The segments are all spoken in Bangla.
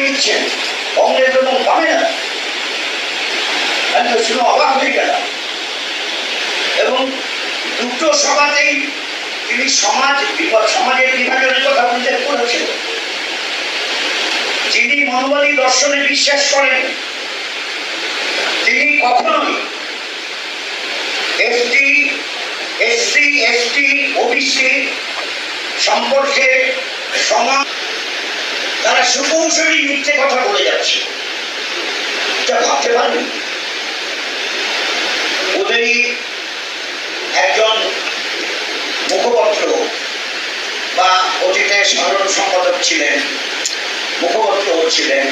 দিচ্ছেন কংগ্রেস এবং বামেরা আমি তো অবাক হয়ে গেলাম এবং দুটো সভাতেই তিনি সমাজ সমাজের বিভাজনের কথা উল্লেখ করেছেন। যিনি মনোবাদী দর্শনে বিশ্বাস করেন, তিনি কখনোই এসটি, এসসি, এসটি, ওবিসি সম্পর্কে সমাজ তারা সুকৌশলী মিথ্যে কথা বলে যাচ্ছে। যা ভাবতে পারেন। ওদেরই একজন মুখপত্র বা অতীতে সাধারণ সম্পাদক ছিলেন, মুখপত্র ছিলেন।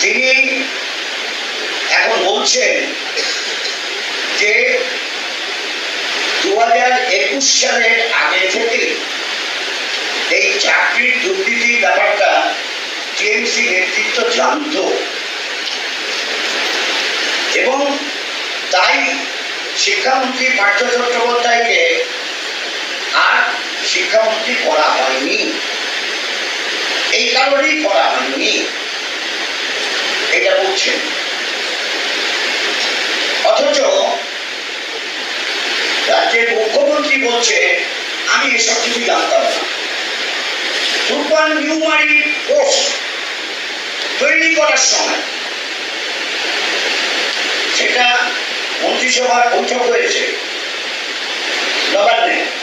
তিনি এখন বলছেন যে দু হাজার একুশ সালের আগে থেকে টিএমসি নেতৃত্ব জানত এবং তাই শিক্ষামন্ত্রী পার্থ চট্টোপাধ্যায়কে আর শিক্ষামন্ত্রী করা হয়নি। এই কারণেই করা হয়নি। এটা বলছেন। অথচ রাজ্যের মুখ্যমন্ত্রী বলছে, আমি এসব কিছু জানতাম না। নিউমারি পোস্ট সময়। সেটা মন্ত্রিসভার বৈঠক হয়েছে। নবান্নে